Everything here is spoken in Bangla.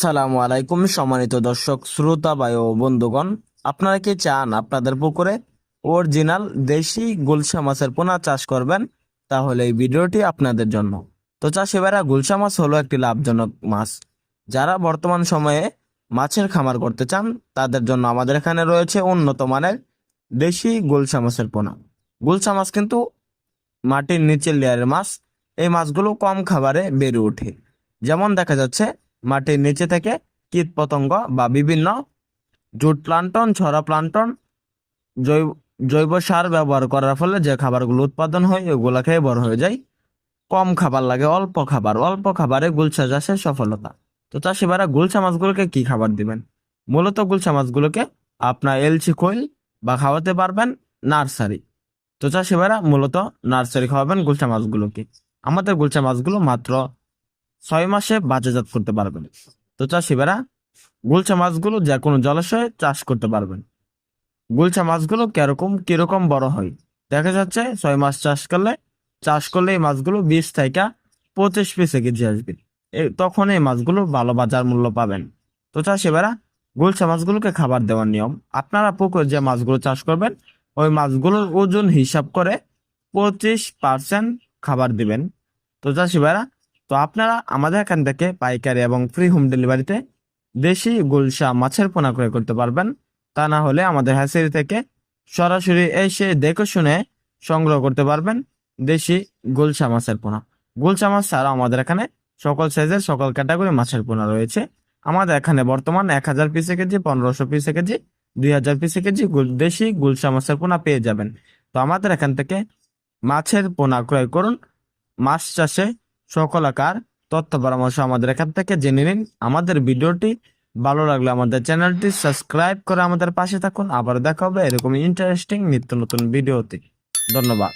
সালামু আলাইকুম, সম্মানিত দর্শক, শ্রোতা বায়ু বন্ধুগণ। আপনারা কি চান আপনাদের পুকুরে অরিজিনাল দেশি গুলশা মাছের পোনা চাষ করবেন? তাহলে এই ভিডিওটি আপনাদের জন্য। তো চাষিবারা গুলশা মাছ হলো একটি লাভজনক মাছ। যারা বর্তমান সময়ে মাছের খামার করতে চান, তাদের জন্য আমাদের এখানে রয়েছে উন্নত মানের দেশি গুলশা মাছের পোনা। গুলশা মাছ কিন্তু মাটির নিচের লেয়ারের মাছ। এই মাছগুলো কম খাবারে বেড়ে ওঠে। যেমন দেখা যাচ্ছে মাটির নিচে থেকে কীট পতঙ্গ বা বিভিন্ন জুট প্লান্টন, ছড়া প্লান্টন, জৈব জৈব সার ব্যবহার করার ফলে যে খাবারগুলো উৎপাদন হয়, ওগুলো খেয়ে বড় হয়ে যায়। কম খাবার লাগে, অল্প খাবার। অল্প খাবারে গুলশা চাষের সফলতা। তো চাষিবারা গুলশা মাছগুলোকে কি খাবার দিবেন? মূলত গুলশা মাছগুলোকে আপনার এলচি কোয়েল বা খাওয়াতে পারবেন নার্সারি। তো চাষিবারা মূলত নার্সারি খাওয়াবেন গুলশা মাছগুলোকে। আমাদের গুলশা মাছগুলো মাত্র ছয় মাসে বাজারজাত করতে পারবেন। তো চাষিবেরা গুলশা মাছগুলো যে কোনো জলাশয়ে চাষ করতে পারবেন। গুলশা মাছগুলো কীরকম কীরকম বড় হয়? দেখা যাচ্ছে ছয় মাস চাষ করলে চাষ করলে এই মাছগুলো বিশ থেকে পঁচিশ পিসে কেজি আসবে। তখন এই মাছগুলো ভালো বাজার মূল্য পাবেন। তো চাষিবেরা গুলশা মাছগুলোকে খাবার দেওয়ার নিয়ম। আপনারা পুকুর যে মাছগুলো চাষ করবেন, ওই মাছগুলোর ওজন হিসাব করে পঁচিশ পার্সেন্ট খাবার দিবেন। তো চাষিবেরা তো আপনারা আমাদের এখান থেকে পাইকারি এবং ফ্রি হোম ডেলিভারিতে দেশি গুলশা মাছের পোনা ক্রয় করতে পারবেন। তা না হলে আমাদের হ্যাচারি থেকে সরাসরি এসে দেখে শুনে সংগ্রহ করতে পারবেন দেশি গুলশা মাছের পোনা। গুলশা মাছ ছাড়াও আমাদের এখানে সকল সাইজের সকল ক্যাটাগরি মাছের পোনা রয়েছে। আমাদের এখানে বর্তমান এক হাজার পিসে কেজি, পনেরোশো পিসে কেজি, দুই হাজার পিসে কেজি দেশি গুলশা মাছের পোনা পেয়ে যাবেন। তো আমাদের এখান থেকে মাছের পোনা ক্রয় করুন। মাছ চাষে সকল আকার তথ্য পরামর্শ আমাদের এখান থেকে জেনে নিন। আমাদের ভিডিওটি ভালো লাগলে আমাদের চ্যানেলটি সাবস্ক্রাইব করে আমাদের পাশে থাকুন। আবার দেখা হবে এরকম ইন্টারেস্টিং নিত্য নতুন ভিডিওতে। ধন্যবাদ।